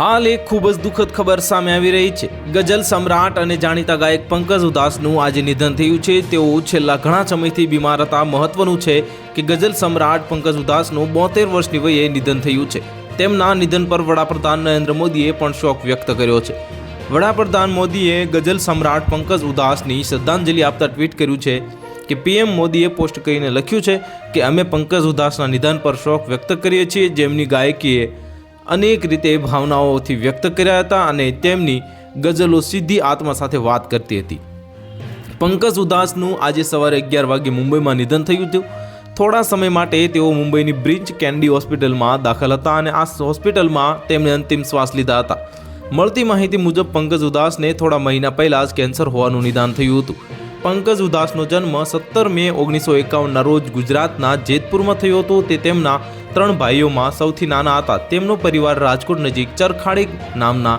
હાલ એક ખૂબ જ દુઃખદ ખબર સામે આવી રહી છે. ગઝલ સમ્રાટ અને જાણીતા ગાયક પંકજ ઉદાસનું આજે નિધન થયું છે. તેઓ છેલ્લા ઘણા સમયથી બીમાર હતા. મહત્વનું છે કે ગઝલ સમ્રાટ પંકજ ઉદાસનું બોતેર વર્ષની વયે નિધન થયું છે. તેમના નિધન પર વડાપ્રધાન નરેન્દ્ર મોદીએ પણ શોક વ્યક્ત કર્યો છે. વડાપ્રધાન મોદીએ ગઝલ સમ્રાટ પંકજ ઉદાસની શ્રદ્ધાંજલિ આપતા ટ્વીટ કર્યું છે કે પીએમ મોદીએ પોસ્ટ કરીને લખ્યું છે કે અમે પંકજ ઉદાસના નિધન પર શોક વ્યક્ત કરીએ છીએ. જેમની ગાયકીએ અનેક રીતે ભાવનાઓથી વ્યક્ત કર્યા હતા અને તેમની ગઝલો સીધી આત્મા સાથે વાત કરતી હતી. પંકજ ઉદાસનું આજે સવારે અગિયાર વાગે મુંબઈમાં નિધન થયું હતું. થોડા સમય માટે તેઓ મુંબઈની બ્રિજ કેન્ડી હોસ્પિટલમાં દાખલ હતા અને આ હોસ્પિટલમાં તેમણે અંતિમ શ્વાસ લીધા હતા. મળતી માહિતી મુજબ પંકજ ઉદાસને થોડા મહિના પહેલાં જ કેન્સર હોવાનું નિદાન થયું હતું. પંકજ ઉદાસનો જન્મ સત્તર મે ઓગણીસો એકાવનના રોજ ગુજરાતના જેતપુરમાં થયો હતો. તે તેમના ત્રણ ભાઈઓમાં સૌથી નાના હતા. તેમનો પરિવાર રાજકોટ નજીક ચરખાડી નામના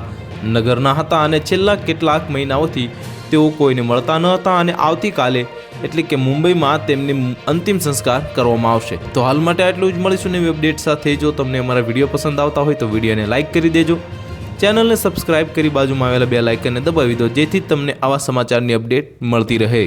નગરના હતા અને છેલ્લા કેટલાક મહિનાઓથી તેઓ કોઈને મળતા ન હતા અને આવતીકાલે એટલે કે મુંબઈમાં તેમને અંતિમ સંસ્કાર કરવામાં આવશે. તો હાલ માટે આટલું જ. મળીશું નવી અપડેટ સાથે. જો તમને અમારા વીડિયો પસંદ આવતા હોય તો વિડીયોને લાઇક કરી દેજો. ચેનલને સબસ્ક્રાઇબ કરી બાજુમાં આવેલા બે લાઇકનને દબાવી દો, જેથી તમને આવા સમાચારની અપડેટ મળતી રહે.